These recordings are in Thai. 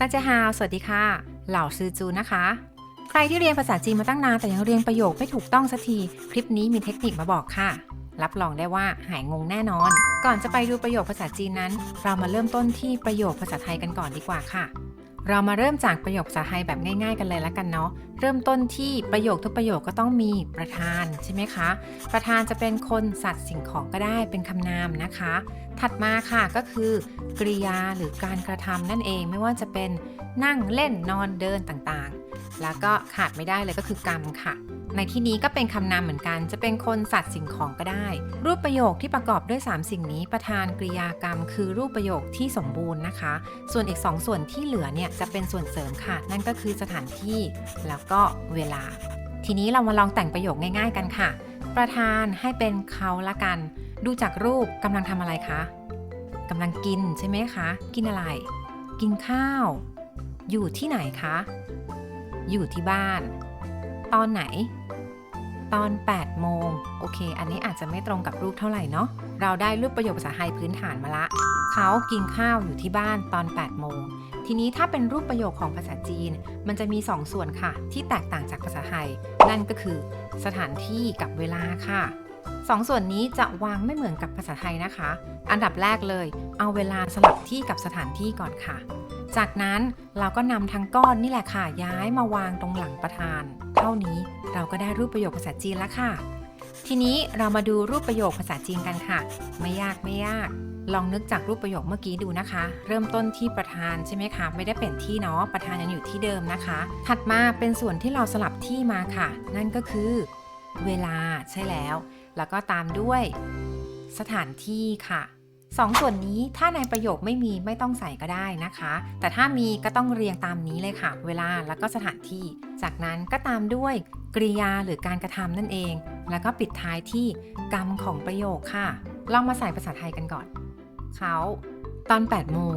大家好สวัสดีค่ะ เหล่าซือจูนะคะ ใครที่เรียนภาษาจีนมาตั้งนานแต่ยังเรียนประโยคไม่ถูกต้องสักที คลิปนี้มีเทคนิคมาบอกค่ะ รับรองได้ว่าหายงงแน่นอน ก่อนจะไปดูประโยคภาษาจีนนั้น เรามาเริ่มต้นที่ประโยคภาษาไทยกันก่อนดีกว่าค่ะ เรามาเริ่มจากประโยคภาษาไทยแบบง่าย ๆ กันเลยแล้วกันเนาะ เริ่มต้นที่ประโยคทุกประโยคก็ต้องมีประธานใช่ไหมคะ ประธานจะเป็นคนสัตว์สิ่งของก็ได้เป็นคำนามนะคะ ถัดมาค่ะก็คือกริยาหรือการกระทำนั่นเองไม่ว่าจะเป็นนั่งเล่นนอนเดินต่างๆ แล้วก็ขาดไม่ได้เลยก็คือกรรมค่ะ ในที่นี้ก็เป็นคำนามเหมือนกัน จะเป็นคนสัตว์สิ่งของก็ได้ รูปประโยคที่ประกอบด้วย 3 สิ่งนี้ประธานกริยากรรม คือรูปประโยคที่สมบูรณ์นะคะ ส่วนอีก 2 ส่วนที่เหลือเนี่ยจะเป็นส่วนเสริมค่ะ นั่นก็คือสถานที่แล้วก็เวลา ทีนี้เรามาลองแต่งประโยคง่าย ๆ กันค่ะ ประธานให้เป็นเขาละกัน ดูจากรูปกำลังทำอะไรคะกำลังกินใช่ไหมคะ กินอะไร กินข้าว อยู่ที่ไหนคะ อยู่ที่บ้าน ตอนไหน ตอน 8 โมง โอเค อันนี้อาจจะไม่ตรงกับรูปเท่าไหร่เนาะ เราได้รูปประโยคภาษาไทยพื้นฐานมาละ เขากินข้าวอยู่ที่บ้านตอน 8 โมง ทีนี้ถ้าเป็นรูปประโยคของภาษาจีน มันจะมี 2 ส่วนค่ะ ที่แตกต่างจากภาษาไทย นั่นก็คือ สถานที่กับเวลาค่ะสองส่วนนี้จะวางไม่เหมือนกับภาษาไทยนะคะ อันดับแรกเลย เอาเวลาสลับที่กับสถานที่ก่อนค่ะ จากนั้นเราก็นำทั้งก้อนนี่แหละค่ะย้ายมาวางตรงหลังประธาน เท่านี้เราก็ได้รูปประโยคภาษาจีนแล้วค่ะ ทีนี้เรามาดูรูปประโยคภาษาจีนกันค่ะ ไม่ยากไม่ยาก ลองนึกจากรูปประโยคเมื่อกี้ดูนะคะ เริ่มต้นที่ประธานใช่ไหมคะไม่ได้เปลี่ยนที่เนาะประธานยังอยู่ที่เดิมนะคะ ถัดมาเป็นส่วนที่เราสลับที่มาค่ะ นั่นก็คือ เวลาใช่แล้ว แล้วก็ตามด้วย สถานที่ค่ะ สองส่วนนี้ถ้าในประโยคไม่มีไม่ต้องใส่ก็ได้นะคะ แต่ถ้ามีก็ต้องเรียงตามนี้เลยค่ะ เวลาแล้วก็สถานที่ จากนั้นก็ตามด้วยกริยาหรือการกระทำนั่นเอง แล้วก็ปิดท้ายที่กรรมของประโยคค่ะ ลองมาใส่ภาษาไทยกันก่อน เขาตอน8โมง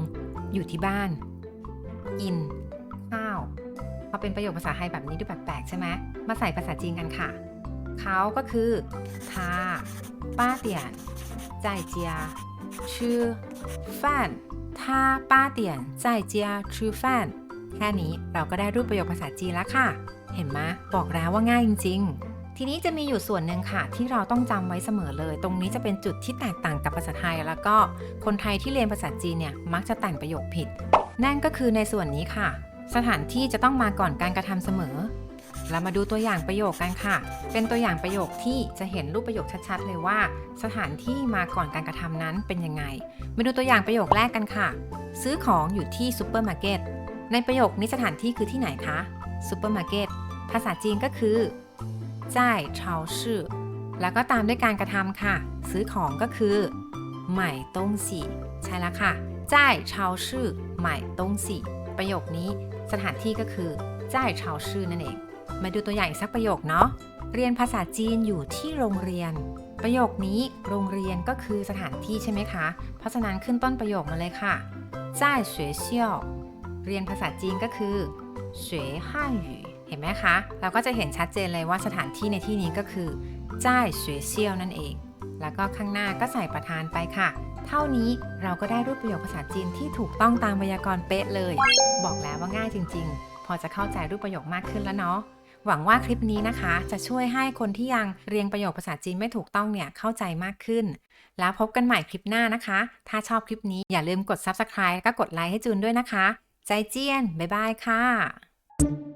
อยู่ที่บ้าน กิน ข้าวพอเป็นประโยคภาษาไทยแบบนี้ดูแปลกๆใช่ไหมมาใส่ภาษาจีนกันค่ะ เขาก็คือทาป้าเตียนใจเจีย 他八点在家吃饭他八点在家吃饭แค่นี้เราก็ได้รูปประโยคภาษาจีนแล้วค่ะ เห็นไหมบอกแล้วว่าง่ายจริง ๆ ทีนี้จะมีอยู่ส่วนหนึ่งค่ะ ที่เราต้องจำไว้เสมอเลย ตรงนี้จะเป็นจุดที่แตกต่างกับภาษาไทย แล้วก็คนไทยที่เรียนภาษาจีนเนี่ยมักจะแต่งประโยคผิด นั่นก็คือในส่วนนี้ค่ะ สถานที่จะต้องมาก่อนการกระทำเสมอ เรามาดูตัวอย่างประโยคกันค่ะ เป็นตัวอย่างประโยคที่จะเห็นรูปประโยคชัดๆเลยว่า สถานที่มาก่อนการกระทำนั้นเป็นยังไง มาดูตัวอย่างประโยคแรกกันค่ะ ซื้อของอยู่ที่ซูเปอร์มาร์เก็ต ในประโยคนี้สถานที่คือที่ไหนคะ ซูเปอร์มาร์เก็ต ภาษาจีนก็คือจ่ายเฉาชื่อแล้วก็ตามด้วยการกระทำค่ะ ซื้อของก็คือหม่ตงสีใช่แล้วค่ะจ่ายเฉาชื่อหม่ตงสีประโยคนี้สถานที่ก็คือจ่ายเฉาชื่อนั่นเอง มาดูตัวอย่างอีกสักประโยคเนาะ เรียนภาษาจีนอยู่ที่โรงเรียน ประโยคนี้โรงเรียนก็คือสถานที่ใช่ไหมคะ เพราะฉะนั้นขึ้นต้นประโยคมาเลยค่ะ在学校เรียนภาษาจีนก็คือ学汉语เห็นไหมคะ เราก็จะเห็นชัดเจนเลยว่าสถานที่ในที่นี้ก็คือ在学校นั่นเอง แล้วก็ข้างหน้าก็ใส่ประธานไปค่ะ เท่านี้เราก็ได้รูปประโยคภาษาจีนที่ถูกต้องตามไวยากรณ์เป๊ะเลย บอกแล้วว่าง่ายจริง ๆ พอจะเข้าใจรูปประโยคมากขึ้นแล้วเนาะ หวังว่าคลิปนี้นะคะ จะช่วยให้คนที่ยังเรียงประโยคภาษาจีนไม่ถูกต้องเนี่ยเข้าใจมากขึ้น แล้วพบกันใหม่คลิปหน้านะคะ ถ้าชอบคลิปนี้อย่าลืมกด Subscribe แล้วก็กดไลค์ให้จูนด้วยนะคะ ใจเจียน บ๊ายบายค่ะ